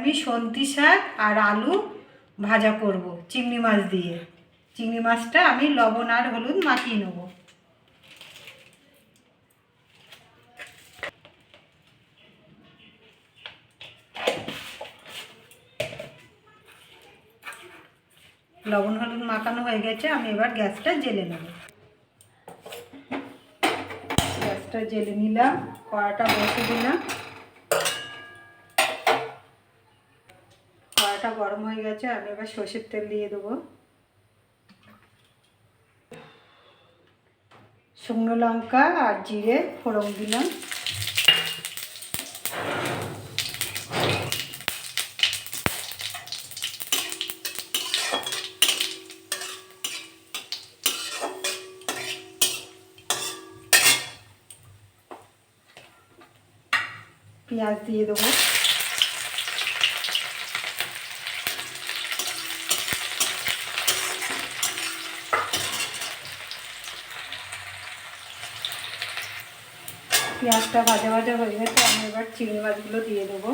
আমি সন্তি শাক আর আলু ভাজা করব, চিংড়ি মাছ দিয়ে। চিংড়ি মাছটা আমি লবণ আর হলুদ মাখিয়ে নেব। লবণ হলুদ মাখানো হয়ে গেছে, আমি এবার গ্যাসটা জেলে নেব। গ্যাসটা জেলে নিলাম, কড়াটা বসে দিলাম। কড়াটা গরম হয়ে গেছে, আমি এবার সর্ষের তেল দিয়ে দেবো। শুকনো লঙ্কা আর জিরে ফোড়ন দিলাম। পেঁয়াজ দিয়ে দেবো। পেঁয়াজটা ভাজা ভাজা হয়ে গেছে, আমি এবার চিংড়ি মাছগুলো দিয়ে দেবো।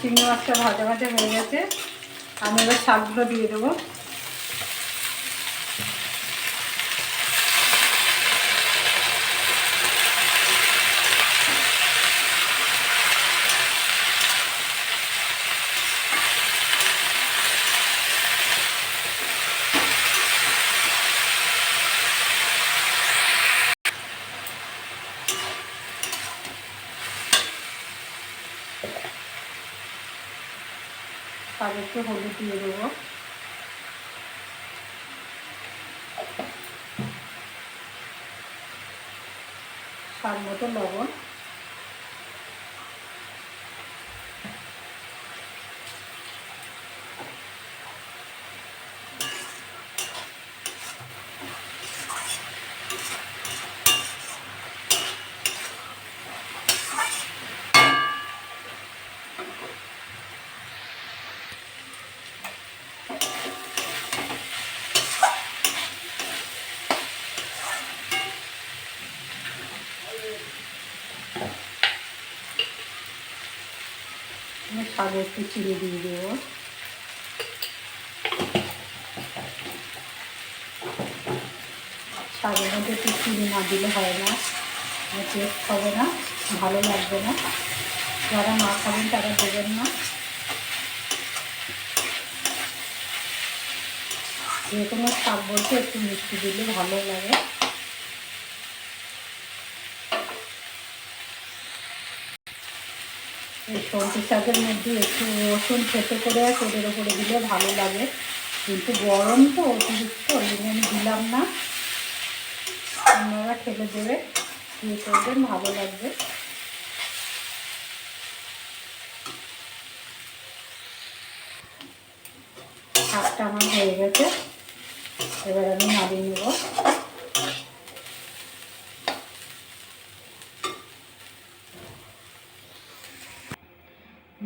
চিংড়ি মাছটা ভাজা ভাজা হয়ে গেছে, আমি এবার শাকগুলো দিয়ে দেবো। একটু হলুদ দিয়ে দেবো। স্বাদ মতো লবণ। শাক একটু চিড়ে দিয়ে দেবো। শাকের মধ্যে একটু চিনি না দিলে হয় না। টেস্ট হবে না, ভালো লাগবে না। যারা না খাবেন তারা দেবেন না। যে কোনো শাক বলতে একটু মিষ্টি দিলে ভালো লাগে। সবজি শাকের মধ্যে একটু রসুন থেতো করে ওদের ওপরে দিলে ভালো লাগে। কিন্তু গরম তো অতিরিক্ত, ওই জন্য আমি দিলাম না। আপনারা খেলে দেবে দিয়ে করবেন, ভালো লাগবে। শাকটা আমার হয়ে গেছে। এবার আমি নাড়িয়ে নেব।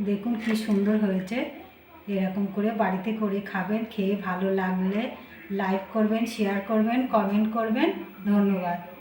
দেখুন কি সুন্দর হয়েছে। এরকম করে বাড়িতে করে খাবেন, খেয়ে ভালো লাগলে লাইক করবেন শেয়ার করবেন কমেন্ট করবেন। ধন্যবাদ।